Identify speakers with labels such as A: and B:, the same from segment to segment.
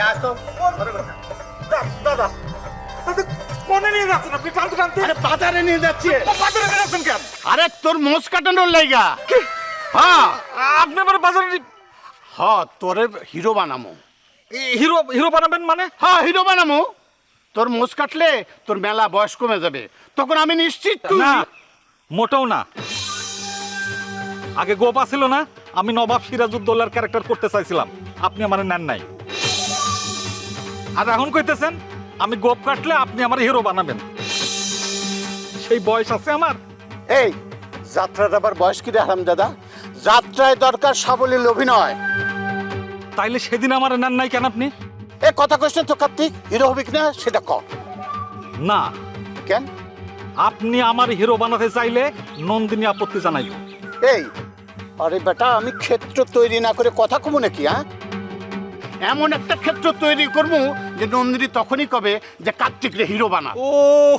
A: আয়
B: দাদা দাদা কোনে নিয়ে যাচ্ছেন আপনি টানতে টানতে
C: আরে বাজারে নিয়ে যাচ্ছি।
B: বাজারে নিয়ে যাচ্ছেন কেন?
C: আরে তোর মোষ কাটানোর লাইগা। হ্যাঁ।
B: আপনি আমার বাজারে নি-
C: হ তোরে হিরো বানামো।
B: হিরো হিরো বানাবেন মানে?
C: হ্যাঁ হিরো বানামো। তোর মোষ কাটলে তোর মেলা বয়স কমে যাবে। তখন আমি নিশ্চিত তুই
B: না মোটেও না। আগে গোপা ছিল না আমি নবাব সিরাজউদ্দৌলার ক্যারেক্টার করতে চাইছিলাম। আপনি আমার নেন নাই। আর এখন কইতেছেন আমি গোপ কাটলে আপনি আমার হিরো বানাবেন। সেই বয়স আছে আমার।
C: এই যাত্রার আবার বয়স কি রে হারাম দাদা যাত্রায় দরকার সাবলীল অভিনয়।
B: তাইলে সেদিন আমার নেন নাই কেন আপনি?
C: এ কথা কোশ্চেন তো কার্তিক হিরো হবি কিনা সেটা ক।
B: না।
C: কেন?
B: আপনি আমার হিরো বানাতে চাইলে নন্দিনী আপত্তি জানাইব
C: এই আরে বেটা আমি ক্ষেত্র তৈরি না করে কথা কমু নাকি হ্যাঁ? এমন একটা ক্ষেত্র তৈরি করব যে নন্দিনী তখনই কবে যে কার্তিক রে হিরো বানা
B: ও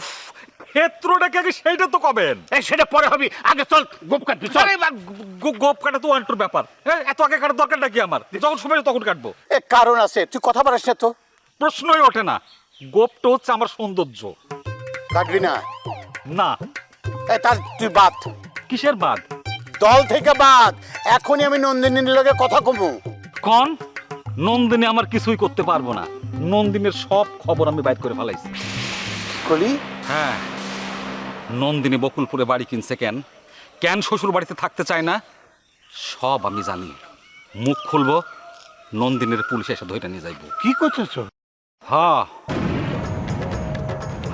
B: ক্ষেত্রটাকে আগে সেইটা তো কবেন?
C: এই সেটা পরে হবে। আগে চল গোপ কাটবি চল।
B: আরে বা, গো- গোপ কাটা তো ওয়ান্টুর ব্যাপার। হ্যাঁ এত আগে কাটার দরকারটা কি আমার? যখন সময় তখন কাটবো।
C: এ কারণ আছে তুই কথা বলিস না তো।
B: প্রশ্নই ওঠে না। গোপটা হচ্ছে আমার সৌন্দর্য।
C: কাটবি না।
B: না।
C: এই তার তুই বাদ।
B: কিসের বাদ?
C: দল থেকে বাদ। এখনই আমি নন্দিনীর লগে কথা কমু।
B: কন? নন্দিনী আমার কিছুই করতে পারব না। নন্দিনীর সব খবর আমি বাইর করে ফেলাইছি।
C: কলি?
B: হ্যাঁ। নন্দিনী বকুলপুরে বাড়ি কিনছে কেন? কেন শ্বশুর বাড়িতে থাকতে চায় না? সব আমি জানি। মুখ খুলবো নন্দিনীর পুলিশ এসে ধরে নিয়ে যাইব।
C: কি করতেছ?
B: হ্যাঁ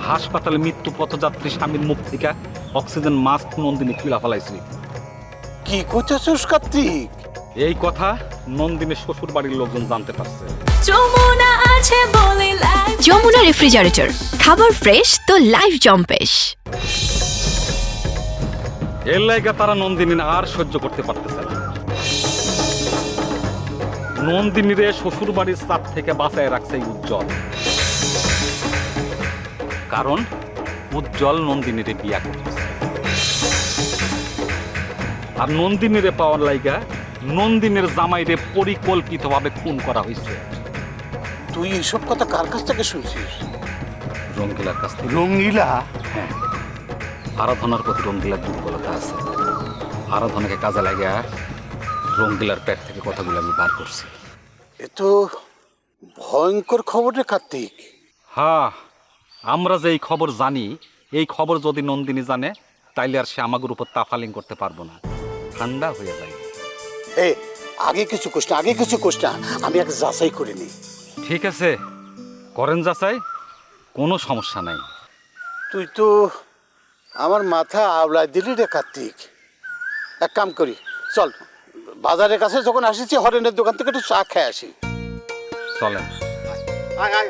B: হাসপাতালে মৃত্যু পথযাত্রী স্বামীর মুখ থেকে অক্সিজেন মাস্ক নন্দিনী খুলা ফেলাইছি।
C: কি করতেছিস কার্তিক
B: এই কথা নন্দিনীর শ্বশুর বাড়ির লোকজন জানতে পারছে।
D: যমুনা আছে বলে লাইফ
E: যমুনা রেফ্রিজারেটর খাবার ফ্রেশ তো লাইফ জম্পেশ।
B: এর লাইগা তারা নন্দিনী আর সহ্য করতে পারতেছে না। নন্দিনীরে শ্বশুর বাড়ির চাপ থেকে বাঁচায় রাখছে এই উজ্জ্বল। কারণ উজ্জ্বল নন্দিনীরে বিয়া করতেছে। আর নন্দিনীরে পাওয়ার লাইগা নন্দিনীর জামাইরে পরিকল্পিতভাবে খুন করা হয়েছে।
C: তুই এইসব কথা কার কাছ থেকে শুনছিস?
B: রঙ্গিলার কাছ থেকে।
C: রঙ্গিলা?
B: হ্যাঁ। আরাধনার প্রতি রঙ্গিলার দুর্বলতা আছে। আরাধনাকে কাজে লাগিয়া রঙ্গিলার পেট থেকে কথাগুলো আমি বার করছি।
C: এ তো ভয়ঙ্কর খবর রে কার্তিক।
B: হ্যাঁ আমরা যে এই খবর জানি এই খবর যদি নন্দিনী জানে তাইলে আর সে আমাদের উপর তাফালিং করতে পারব না। ঠান্ডা হয়ে যায়।
C: এ আগে কিছু কোষ না আগে কিছু কোষ না আমি এক যাচাই করে নিই।
B: ঠিক আছে। করেন যাচাই কোনো সমস্যা নাই।
C: তুই তো আমার মাথা আওলায় দিলি রে কার্তিক। এক কাম করি চল বাজারের কাছে যখন আসিছি হরেনের দোকান থেকে একটু চা খেয়ে আসি।
B: চলেন।
C: আয় আয়